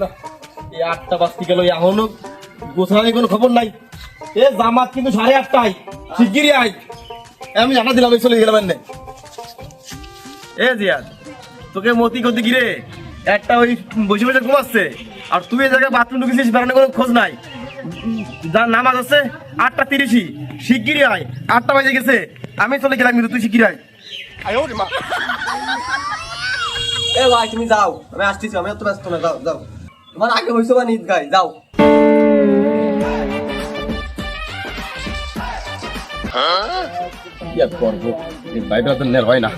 না, এই আটটা বাজতে গেল এখনও গোছানোর কোনো খবর নাই। এ জামাত কিন্তু সাড়ে আটটায় শিগগিরই আয়। আমি জানা দিলাম এই চলে গেলাম এনে। এ জিয়াদ তোকে মতি করতে গিরে একটা ওই বসে বসে ঘুমাচ্ছে আর তুই এই জায়গায় বাথরুম ঢুকেছিস বেড়ানোর কোনো খোঁজ নাই। যার নামাজ আছে আটটা তিরিশই শিগগিরই আয়। আটটা বাজে গেছে আমি চলে গেলাম কিন্তু তুই শিগগিরই আয়। এ ভাই তুমি যাও আমি আসতেছি আমি অত ব্যস্ত না যাও যাও। তোমার আগে হইছো বা নিজ গাই যাও। কি আর করব? এই বাইবেল তো নের হয় না।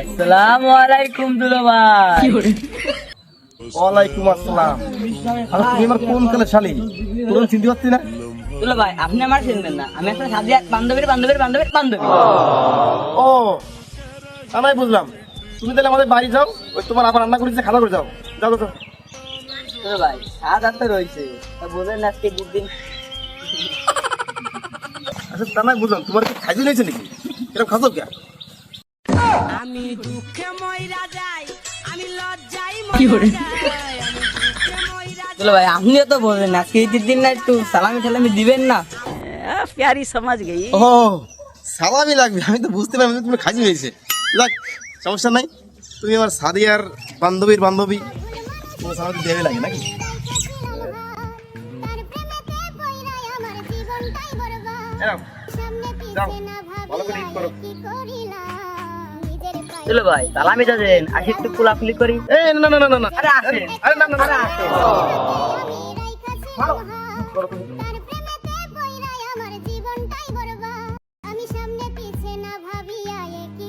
আসসালামু আলাইকুম দুলো ভাই। ওয়ালাইকুম আসসালাম। আর তুমি আমার কোন কালে শালি? তোর চিনতে পারছি না? দুলো ভাই আপনি আমার চিনবেন না। আমি একটা সাদিয়া বান্ধবীর বান্ধবীর বান্ধবীর বান্ধবী। ও আমি বুঝলাম। তুমি তাহলে আমাদের বাড়ি যাও ওই তোমার আবার রান্না করেছে খাওয়া করে যাও যাও যাও, যাও ভাই সাত আট তো রয়েছে। তা বলেন আজকে দুদিন আচ্ছা তা নয় বুঝলাম তোমার কি খাইতে নিয়েছে নাকি? এরকম খাতো কে আমি দুঃখে ময়রা যাই আমি লজ্জাই ময়রা যাই। দুলো ভাই আপনিও তো বললেন আজকে ঈদের দিন না একটু সালামি টালামি দিবেন না। প্যারি সমাজ গই। ও সালামি লাগবে আমি তো বুঝতে পারলাম তুমি খাইতে নিয়েছে যাক সমস্যা নাই। তুমি আমার সাদিয়ার বান্ধবীর বান্ধবী তোমার সালামি দেবে লাগে নাকি? যাও ভালো করে ঈদ করো। দুলো ভাই সালামি দেন আসি একটু কুলাকুলি করি। এ না না না না না আরে আসেন। আরে না না না আরে আসেন। আমি সামনে পিছে না ভাবিয়া এ কি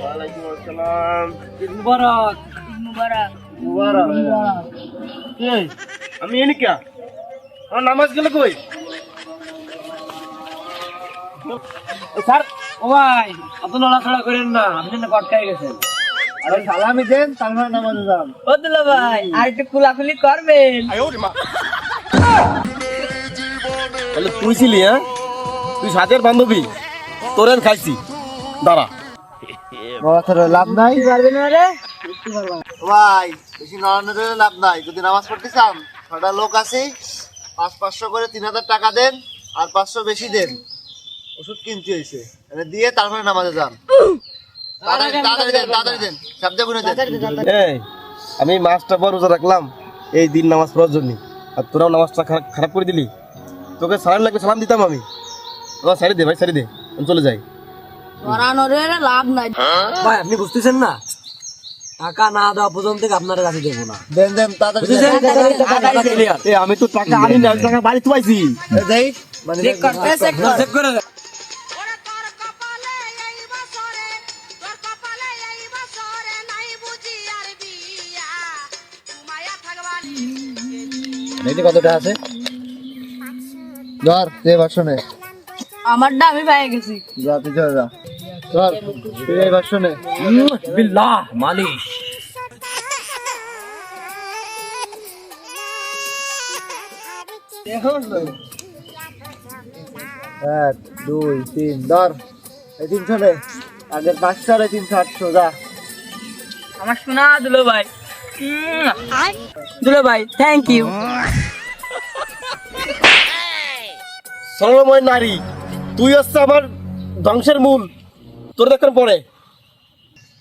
ওয়ালাইকুম আসসালাম। ঈদ মুবারক। ঈদ মুবারক। মুবারক। এই আমি এনে কে আমার নামাজ গেল কই? স্যার ও ভাই অত নড়াচড়া করেন না আপনি না কটকাই গেছেন। আরে সালামি দেন তারপর নামাজে যান। ও দুলো ভাই আর একটু কুলাকুলি করবেন। তাহলে তুই ছিলি হ্যাঁ? তুই সাজের বান্ধবী তোরেন খাইছি। দাঁড়া। লাভ নাই? পারবেন না রে? ভাই বেশি নড়ানো লাভ নাই। যদি নামাজ পড়তে চান ছটা লোক আছে পাঁচ পাঁচশো করে তিন হাজার টাকা দেন আর পাঁচশো বেশি দেন। ওষুধ কিনতে হয়েছে। এটা দিয়ে তারপরে নামাজে যান। আমি মাসটা পর রোজা রাখলাম এই দিন নামাজ পড়ার জন্য। আর তোরাও নামাজটা খারাপ খারাপ করে দিলি। তোকে সালাম লাগবে সালাম দিতাম আমি। তোমার সারি দে ভাই সারি দে। আমি চলে যাই। নড়ানোর লাভ নাই। ভাই আপনি বুঝতেছেন না? টাকা না দেওয়া পর্যন্ত আপনার কাছে দেবো না? দেন দেন এ আমি তো টাকা আনি না টাকা বাড়ি তুয়াইছি এই দেই। মানে চেক কর। চেক করে দেন। ওরে তোর কপালে এই বছরে তোর কপালে এই বছরে নাই বুঝি আর বিয়া। ঘুমায়া থাকবানি এটি কতটা আছে। ধর যে ভাষণে আমারটা আমি পেয়ে গেছি। যা তুই চলে যা। ধর তুই এই ভাষণে বিল্লাহ মালিশ। এক দুই তিন ধর। এই তিনশো নে। আগের পাঁচশো আর এই তিনশো আটশো যা। আমার শোনা দুলো ভাই। দুলো ভাই থ্যাংক ইউ সরলময় নারী তুই হচ্ছে আমার ধ্বংসের মূল। তোর দেখেন পরে?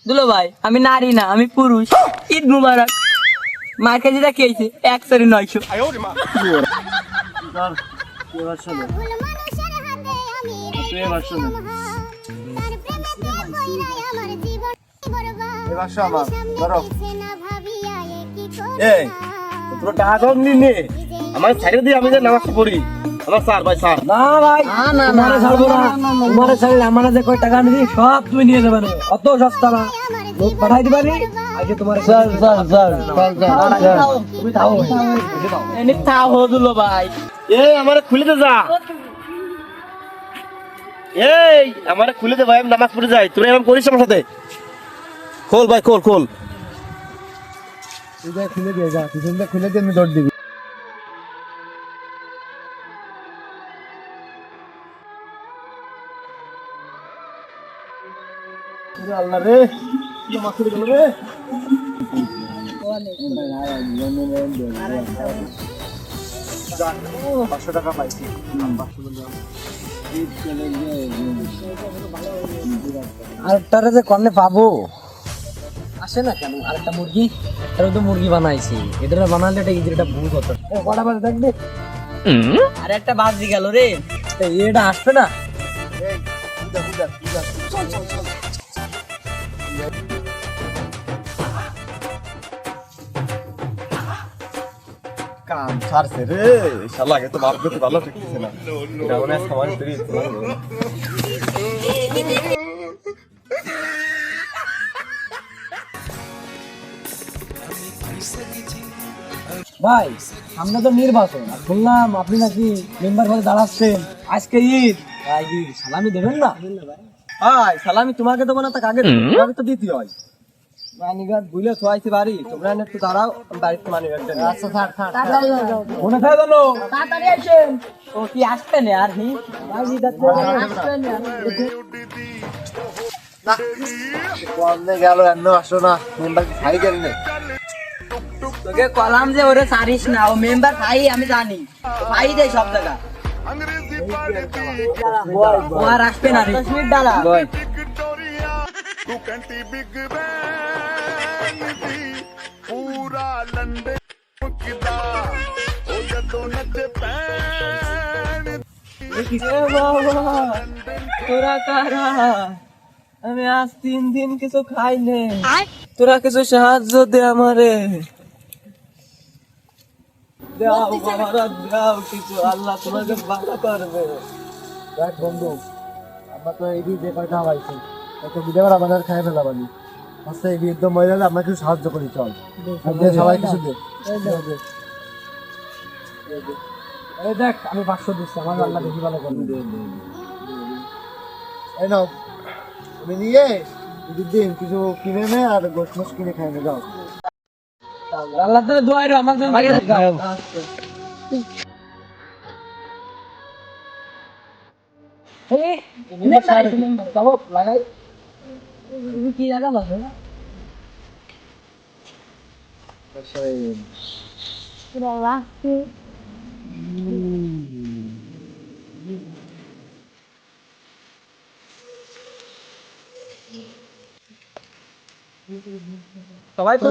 দুলো ভাই আমি নারী না আমি পুরুষ। ঈদ মুবারক। মার্কে যেটা খেয়েছে এক সরি নয়শো। আমার সাইডে দিয়ে আমি যে নামাজ পড়ি। আমার স্যার ভাই স্যার। না ভাই তোমারে ছাড়বো না। তোমারে ছাড়লে আমার যে কয় টাকা নিবি সব তুমি নিয়ে যাবে না অত সস্তা না। লোক পাঠাই দিবা নি আগে তোমার স্যার স্যার স্যার তুমি থাও এনে তা হো ভাই। এই আমারে খুলে দে যা। এই আমারে খুলে দে ভাই আমি নামাজ পড়ে যাই। তোরা এরকম করিস আমার সাথে? খোল ভাই খোল খোল। তুই যা খুলে দিয়ে যা। পিছন দিয়ে খুলে দিয়ে আমি দৌড় দিবি। আল্লাহ রে। আরেকটারে যে কর্নে পাবো। আসে না কেন? আরেকটা মুরগি। এটা তো মুরগি বানাইছি। এটা বানালে এটা ইজির একটা ভূত হতো কটা বাজে দেখবে? আর, একটা বাজি গেল রে। এটা আসবে না। চল চল কাম ছাড়ছে রে। শালা আগে তো বাপ করতে ভালো না। এটা মনে হয় তৈরি ভাই সামনে তো নির্বাচন। আর শুনলাম আপনি নাকি মেম্বার পদে দাঁড়াচ্ছেন। আজকে ঈদ। ভাই সালামি দেবেন না? হাই সালামি তোমাকে দেবো না তা কাকে দেবো? তো দিতে হয়। মানিগার বুঝলে থোয়াইছে বাড়ি তোমরা একটু দাঁড়াও আমি বাড়িতে মানি আচ্ছা থাক থাক। থাক। মনে থাকে জানো তাড়াতাড়ি আসেন ও কি আসবে না আর হি কমনে গেল এন্ন আসো না। মেম্বার খাই গেল না? তোকে কলাম যে ওরে সারিস না ও মেম্বার ভাই আমি জানি। ভাই দে সব জায়গা। ও আর আসবে না রে। তোরা কারা আমি আজ তিন দিন কিছু খাই নে তোরা কিছু সাহায্য দে আমারে দাও বাবারা দাও কিছু আল্লাহ তোমাকে ভালো করবে দেখ বন্ধু আমরা তো এই যে কয়টা পাইছি এত বিধবার আমাদের খাই ফেলা বানি আচ্ছা এই বৃদ্ধ মহিলারা আমরা কিছু সাহায্য করি চল সবাই কিছু দে। এই দেখ আমি পাঁচশো দিচ্ছি আমার আল্লাহ বেশি ভালো করবে এই নাও তুমি নিয়ে দিন কিছু কিনে নে আর গোস মোস কিনে খাই নে যাও আল্লাহ তাহলে দোয়াই আমার জন্য লাগাই কি জায়গা বলো সবাই তো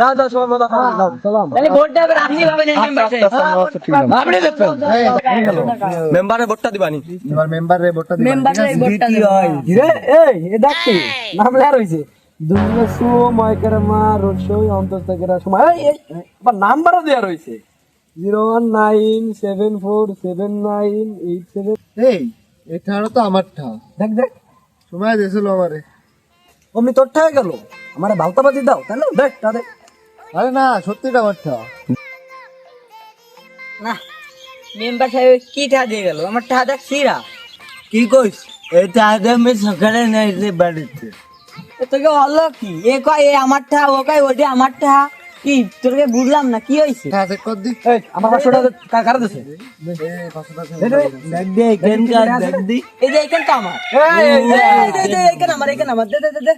দাও দাও সবাই দাও সালাম। তাহলে ভোটটা এবার আপনি পাবেন এই মেম্বারশিপ আপনি দেখবেন। মেম্বারে ভোটটা দিবানি এবার মেম্বার ভোটটা মেম্বার ভোটটা হয় রে এই এ নাম দুর্গসু ময়করমা রসই অন্তস্তকেরা সময়। এই, এই আবার নাম্বারও দেওয়া রয়েছে। Zero one nine seven four seven nine eight seven. এই এটা তো আমারটা। দেখ দেখ। সময় দিয়েছিল আমারে। অমনি তোর হয়ে গেল। আমার বালতাবাজি দাও না? দেখ তাদের আরে না সত্যিটা আমারটা না মেম্বার সাহেব কি ঠা দিয়ে গেল? আমার ঠা দেখ সিরা কি কইস? এটা আগে আমি সকালে নেই বাড়িতে। তোকে হলো কি? এ কয় এ আমার ঠা ও কয় ওটা আমার টা কি তোকে বুঝলাম না কি হয়েছে হ্যাঁ চেক কর দি এই আমার পাঁচশো টাকা কার কারা দিছে এই যে এখানটা আমার এখানে আমার এখানে আমার দে দে দে,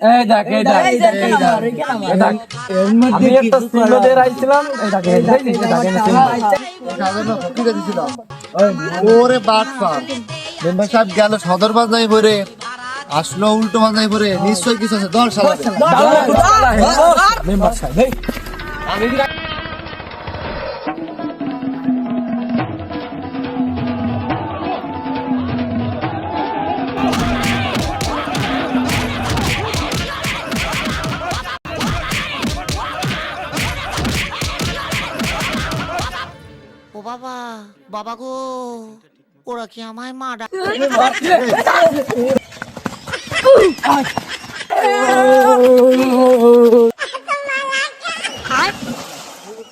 ওরে বাট পার মেম্বার সাহেব গেল সদর বাজাই পরে আসলো উল্টো বাজাই পরে নিশ্চয়ই কিছু আছে দশ সালে মেম্বার সাহেব। ও বাবা বাবা গো ওরা কি আমায় মা ডাক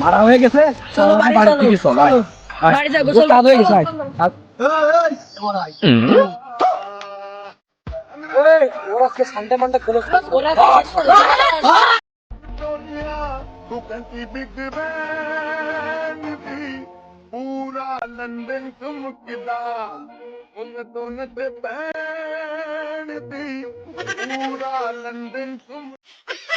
মারা হয়ে গেছে চলো বাড়ির দিকে চলো বাড়ি যা গোসল হয়ে গেছে पूरा लंदन चमकदा उन दोनों से बहन थी पूरा लंदन चमक